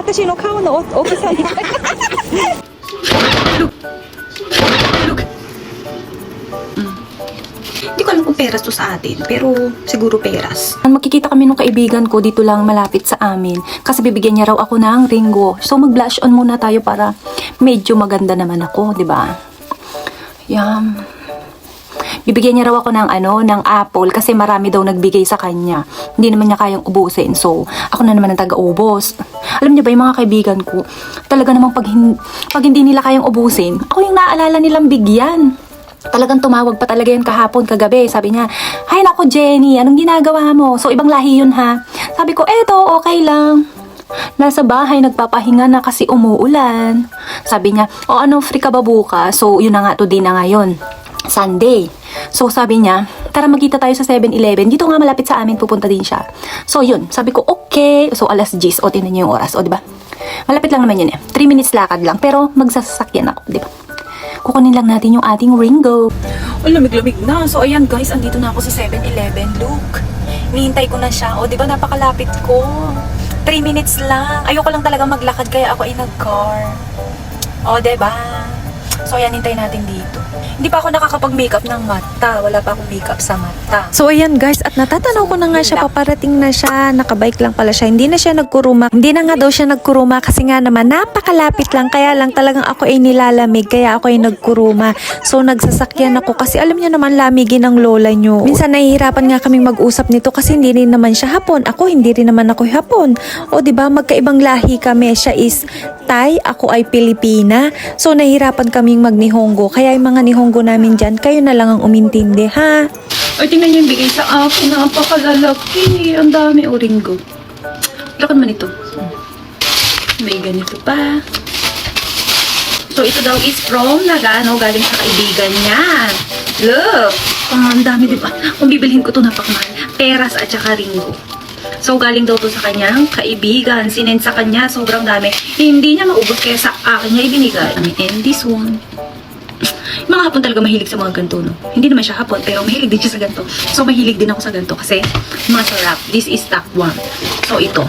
私の顔の大きさに Hindi ko alam kung peras to sa atin, pero siguro peras. Makikita kami nung kaibigan ko dito lang malapit sa amin kasi bibigyan niya raw ako ng ringo. So mag-blush on muna tayo para medyo maganda naman ako, 'di ba? Yum. Bibigyan niya raw ako ng ano, ng apple kasi marami daw nagbigay sa kanya. Hindi naman niya kayang ubusin. So, ako na naman ang taga-ubos. Alam niyo ba yung mga kaibigan ko, talaga namang pag, hin- pag hindi nila kayang ubusin, ako yung naalala nilang bigyan. Talagang tumawag pa talaga yun kahapon, kagabi. Sabi niya, Hay nako Jenny, anong ginagawa mo? So, ibang lahi yun ha. Sabi ko, eto, okay lang. Nasa bahay, nagpapahinga na kasi umuulan. Sabi niya, o ano, free ka ba bukas? So, yun na nga, today na ngayon. Sunday. So, sabi niya, tara magkita tayo sa 7-Eleven. Dito nga malapit sa amin, pupunta din siya. So, yun. Sabi ko, okay. So, alas 10. O, tinan niyo yung oras. O, di ba? Malapit lang naman yun eh. 3 minutes lakad lang. Pero, magsasakyan ako, di ba? Kukunin lang natin yung ating Ringo. Oh, lamig-lamig na. So, ayan guys, andito na ako sa 7-Eleven. Look, hinihintay ko na siya. O, di ba napakalapit ko? 3 minutes lang. Ayoko lang talaga maglakad kaya ako ay nag-car. O, di ba? So, ayan, hintay natin dito. Hindi pa ako nakakapag-makeup ng mata. Wala pa akong makeup sa mata. So ayan guys, at natatanaw ko na nga siya, paparating na siya, nakabike lang pala siya, hindi na siya nagkuruma. Hindi na nga daw siya nagkuruma kasi nga naman napakalapit lang, kaya lang talagang ako ay nilalamig, kaya ako ay nagkuruma. So nagsasakyan ako kasi alam niyo naman lamigin ng lola niyo. Minsan nahihirapan nga kaming mag-usap nito kasi hindi rin naman siya hapon, ako hindi rin naman ako hapon. O di ba magkaibang lahi kami, siya is Thai, ako ay Pilipina. So nahihirapan kaming magnihongo, kaya yung mga nihongo namin dyan, kayo na lang ang umintindi ha. Ay, tingnan yung bigay sa akin. Napakalalaki. Ang dami o ringo. Lakan man ito. May ganito pa. So, ito daw is from Nagano, galing sa kaibigan niya. Look! Ang dami, di ba? Kung bibilhin ko to napakamahal. Peras at saka ringo. So, galing daw to sa kanyang kaibigan. Sinend sa kanya, sobrang dami. Hindi niya maubos kaya sa akin niya ibinigay. I mean, and this one. Mga hapon talaga mahilig sa mga ganito, no? Hindi naman siya hapon, pero mahilig din siya sa ganito. So, mahilig din ako sa ganito kasi masarap. This is 1. So, ito.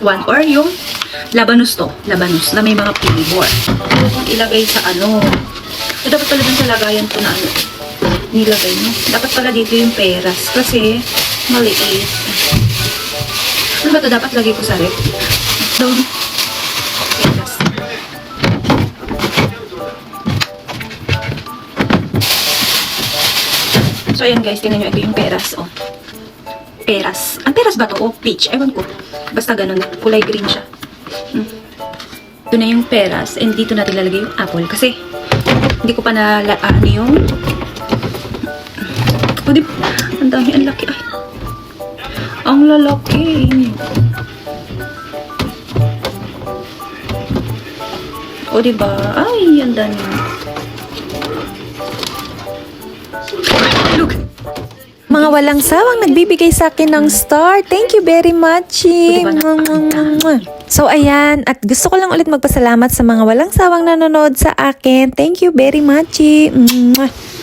1 or yung labanus to. Labanus na may mga flavor. Kung ilagay sa ano. Eh, dapat pala dun sa lagayan to na ano. Nilagay, no? Dapat pala dito yung peras kasi maliit. Ano ba to? Dapat lagay ko sa rep. Doon. So, ayan guys, tingnan nyo. Ito yung peras, oh. Peras. Ang peras ba to? Oh, peach. Ewan ko. Basta ganun. Kulay green siya. Hmm. Ito na yung peras. And dito natin lalagay yung apple. Kasi, hindi ko pa na ano yung... Oh, Ang dami. Ang laki. Ay. Ang lalaki. O, diba? Ay, ang dami. Look. Mga walang sawang nagbibigay sa akin ng star. Thank you very much. Di ba Mwah, mwah, mwah, mwah. So ayan, at gusto ko lang ulit magpasalamat sa mga walang sawang nanonood sa akin. Thank you very much. Mwah.